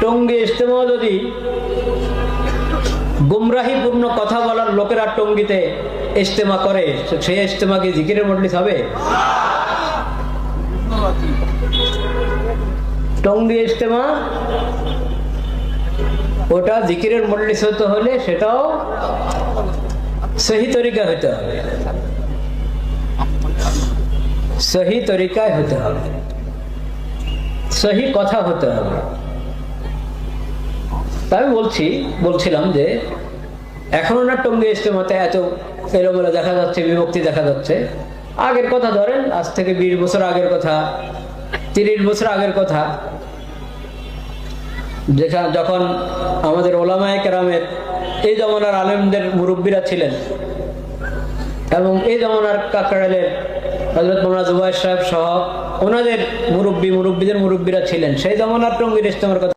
টঙ্গি ইজতেমা যদি গুমরাহিপূর্ণ কথা বলার লোকেরা টঙ্গিতে ইজতেমা করে সেই ইজতেমা কি জিকিরের মজলিস হবে? টঙ্গি ইজতেমা ওটা জিকিরের মজলিস হতে হলে সেটাও সহি তরিকা হতে হবে। সহি তরিকায় হতে হবে। সহি কথা হতে হবে। আমি বলছি, বলছিলাম যে এখনও না টঙ্গি ইজতেমাতে এত এলোমেলো দেখা যাচ্ছে, বিভক্তি দেখা যাচ্ছে। আগের কথা ধরেন, আজ থেকে বিশ বছর আগের কথা, তিরিশ বছর আগের কথা। যেখানে যখন আমাদের ওলামায় কেরামের এই জমানার আলেমদের মুরব্বীরা ছিলেন এবং এই জমানার কাকরাইলের হজরত মোহাম্মদ জুবাইর সাহেব সহ ওনাদের মুরব্বী, মুরব্বীদের মুরব্বীরা ছিলেন, সেই জমানার টঙ্গির ইজতেমার কথা